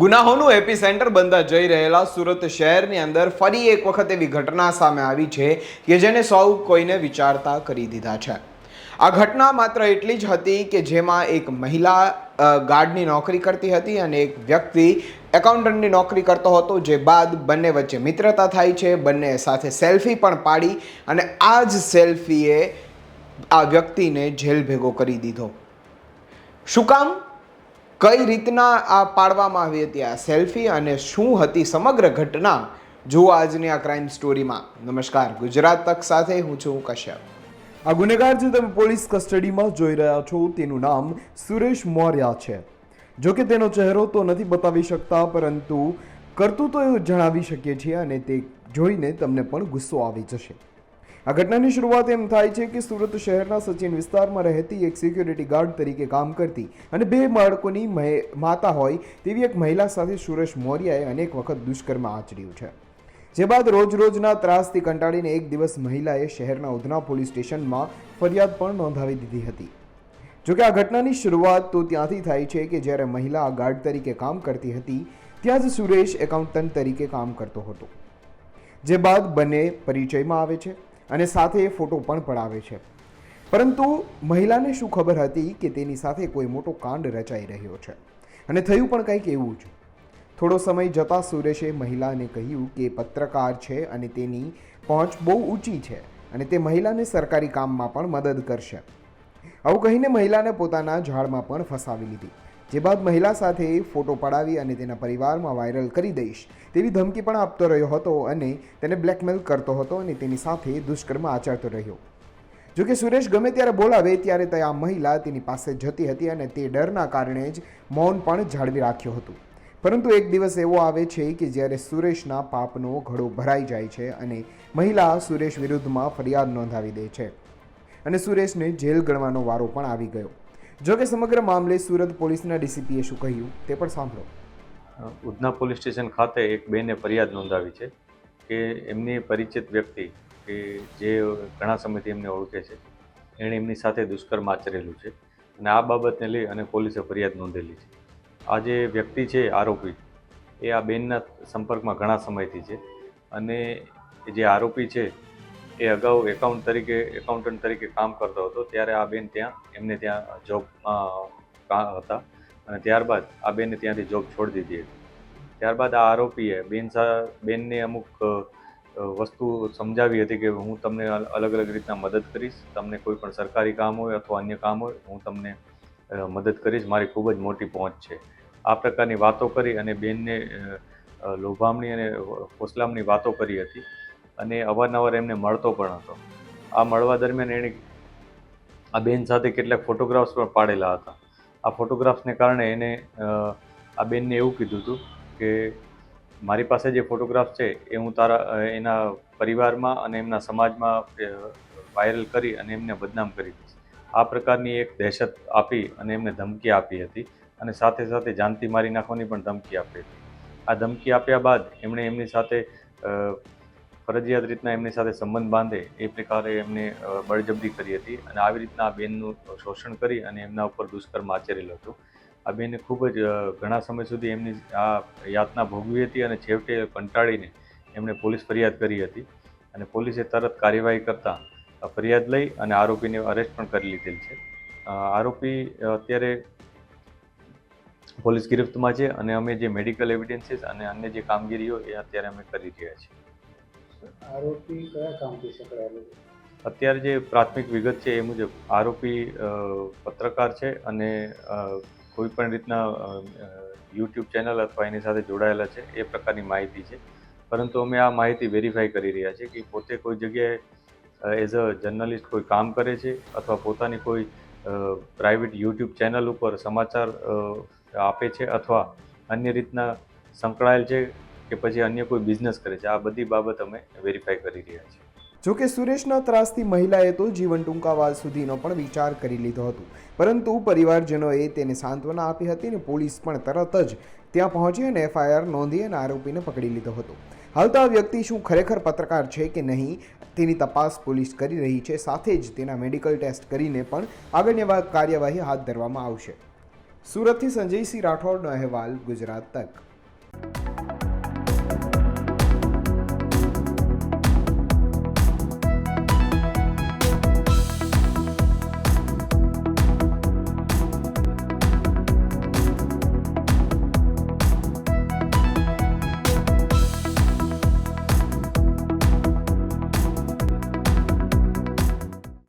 ગુનાહોનું AP centre બનતા જઈ રહેલા સુરત શહેરની અંદર ફરી એક વખત એવી ઘટના સામે આવી છે કે જેને સૌ કોઈને વિચારતા કરી દીધા છે. આ ઘટના માત્ર એટલી જ હતી કે જેમાં એક મહિલા ગાર્ડની નોકરી કરતી હતી અને એક વ્યક્તિ એકાઉન્ટન્ટની નોકરી કરતો હતો, જે બાદ બંને વચ્ચે મિત્રતા થાય છે, બંને સાથે સેલ્ફી પણ પાડી અને આ જ સેલ્ફીએ આ વ્યક્તિને જેલ ભેગો કરી દીધો. શું કામ? કઈ રીતના આ પાડવામાં આવી હતી આ સેલ્ફી અને શું હતી સમગ્ર ઘટના? જુઓ આજની આ ક્રાઇમ સ્ટોરીમાં નમસ્કાર, ગુજરાત તક સાથે હું છું કશ્યપ. આ ગુનેગાર જે તમે પોલીસ કસ્ટડીમાં જોઈ રહ્યા છો, તેનું નામ સુરેશ મૌર્ય છે. જો કે તેનો ચહેરો તો નથી બતાવી શકતા, પરંતુ કરતું તો એવું જણાવી શકીએ છીએ અને તે જોઈને તમને પણ ગુસ્સો આવી જશે. આ ઘટનાની શરૂઆત એમ થાય છે કે સુરત શહેરના સચિન વિસ્તારમાં રહેતી એક સિક્યુરિટી ગાર્ડ તરીકે કામ કરતી અને બે બાળકોની માતા હોય તેવી એક મહિલા સાથે સુરેશ મૌર્યાએ અનેક વખત દુષ્કર્મ આચર્યું છે. જે બાદ રોજ રોજના ત્રાસથી કંટાળીને એક દિવસ મહિલાએ શહેરના ઉધના પોલીસ સ્ટેશનમાં ફરિયાદ પણ નોંધાવી દીધી હતી. જોકે આ ઘટનાની શરૂઆત તો ત્યાંથી થાય છે કે જ્યારે મહિલા આ ગાર્ડ તરીકે કામ કરતી હતી, ત્યાં જ સુરેશ એકાઉન્ટન્ટ તરીકે કામ કરતો હતો. જે બાદ બંને પરિચયમાં આવે છે. અને સાથે ફોટો પણ પડાવે છે. પરંતુ મહિલાને શું ખબર હતી કે તેની સાથે કોઈ મોટો કાંડ રચાઈ રહ્યો છે? અને થયું પણ કંઈક એવું જ. થોડો સમય જતાં સુરેશે મહિલાને કહ્યું કે પત્રકાર છે અને તેની પહોંચ બહુ ઊંચી છે અને તે મહિલાને સરકારી કામમાં પણ મદદ કરશે. આવું કહીને મહિલાને પોતાના ઝાડમાં પણ ફસાવી લીધી. જે બાદ મહિલા સાથે ફોટો પડાવી અને તેના પરિવારમાં વાયરલ કરી દઈશ. તેવી ધમકી પણ આપતો રહ્યો હતો અને તેને બ્લેકમેલ કરતો હતો અને તેની સાથે દુષ્કર્મ આચરતો રહ્યો. જોકે સુરેશ ગમે ત્યારે બોલાવે, ત્યારે તે આ મહિલા તેની પાસે જતી હતી અને તે ડરના કારણે જ મૌન પણ જાળવી રાખ્યું હતું. પરંતુ એક દિવસ એવો આવે છે કે જ્યારે સુરેશના પાપનો ઘડો ભરાઈ જાય છે અને મહિલા સુરેશ વિરુદ્ધમાં ફરિયાદ નોંધાવી દે છે. અને સુરેશને જેલ ગણવાનો વારો પણ આવી ગયો. જો કે સમગ્ર મામલે સુરત પોલીસના ડીસીપીએ શું કહ્યું તે પણ સાંભળો. ઉધના પોલીસ સ્ટેશન ખાતે એક બેને ફરિયાદ નોંધાવી છે કે એમની પરિચિત વ્યક્તિ કે જે ઘણા સમયથી એમને ઓળખે છે, એણે એમની સાથે દુષ્કર્મ આચરેલું છે અને આ બાબતને લઈ અને પોલીસે ફરિયાદ નોંધેલી છે. આ જે વ્યક્તિ છે, આરોપી, એ આ બેનના સંપર્કમાં ઘણા સમયથી છે અને જે આરોપી છે એ અગાઉ એકાઉન્ટ તરીકે એકાઉન્ટન્ટ તરીકે કામ કરતો હતો. ત્યારે આ બેન ત્યાં, એમને ત્યાં જોબમાં હતા. અને ત્યારબાદ આ બેને ત્યાંથી જોબ છોડી દીધી હતી. ત્યારબાદ આ આરોપીએ બેન બેનને અમુક વસ્તુ સમજાવી હતી કે હું તમને અલગ અલગ રીતના મદદ કરીશ. તમને કોઈ પણ સરકારી કામ હોય અથવા અન્ય કામ હોય, હું તમને મદદ કરીશ. મારી ખૂબ જ મોટી પહોંચ છે. આ પ્રકારની વાતો કરી અને બેનને લોભામણી અને ફોસલામણી વાતો કરી હતી. અને અવારનવાર એમને મળતો પણ હતો. આ મળવા દરમિયાન એણે આ બેન સાથે કેટલાક ફોટોગ્રાફ્સ પણ પાડેલા હતા. આ ફોટોગ્રાફ્સને કારણે એને આ બેનને એવું કીધું હતું કે મારી પાસે જે ફોટોગ્રાફ છે એ હું તારા એના પરિવારમાં અને એમના સમાજમાં વાયરલ કરી અને એમને બદનામ કરી દઈશ. આ પ્રકારની એક દહેશત આપી અને એમને ધમકી આપી હતી અને સાથે સાથે જાનથી મારી નાખવાની પણ ધમકી આપી હતી. આ ધમકી આપ્યા બાદ એમણે એમની સાથે ફરજિયાત રીતના એમની સાથે સંબંધ બાંધે એ પ્રકારે એમને બળજબરી કરી હતી અને આવી રીતના આ બેનનું શોષણ કરી અને એમના ઉપર દુષ્કર્મ આચરેલું હતું. આ બેને ખૂબ જ ઘણા સમય સુધી એમની આ યાતના ભોગવી હતી અને છેવટે કંટાળીને એમણે પોલીસ ફરિયાદ કરી હતી અને પોલીસે તરત કાર્યવાહી કરતાં ફરિયાદ લઈ અને આરોપીને અરેસ્ટ પણ કરી લીધેલ છે. આરોપી અત્યારે પોલીસ ગિરફ્તમાં છે અને અમે જે મેડિકલ એવિડન્સીસ અને અન્ય જે કામગીરીઓ એ અત્યારે અમે કરી રહ્યા છીએ. આરોપી કયા કામથી સંકળાયેલો અત્યારે જે પ્રાથમિક વિગત છે એ મુજબ આરોપી પત્રકાર છે અને કોઈ પણ રીતના યુટ્યુબ ચેનલ અથવા એની સાથે જોડાયેલા છે એ પ્રકારની માહિતી છે. પરંતુ અમે આ માહિતી વેરીફાઈ કરી રહ્યા છીએ કે પોતે કોઈ જગ્યાએ એઝ અ જર્નલિસ્ટ કોઈ કામ કરે છે અથવા પોતાની કોઈ પ્રાઇવેટ યુટ્યુબ ચેનલ ઉપર સમાચાર આપે છે અથવા અન્ય રીતના સંકળાયેલ છે કે પછી અન્ય કોઈ બિઝનેસ કરે છે. આ બધી બાબત અમે વેરીફાઈ કરી રહ્યા છીએ. જોકે સુરેશના ત્રાસથી મહિલાએ તો જીવન ટૂંકાવાદ સુધીનો પણ વિચાર કરી લીધો હતો. પરંતુ પરિવારજનોએ તેને સાંત્વના આપી હતી અને પોલીસ પણ તરત જ ત્યાં પહોંચી અને એફઆઈઆર નોંધી અને આરોપીને પકડી લીધો હતો. હાલ તો આ વ્યક્તિ શું ખરેખર પત્રકાર છે કે નહીં, તેની તપાસ પોલીસ કરી રહી છે. સાથે જ તેના મેડિકલ ટેસ્ટ કરીને પણ આગળની કાર્યવાહી હાથ ધરવામાં આવશે. સુરતથી સંજયસિંહ રાઠોડનો અહેવાલ ગુજરાત તક.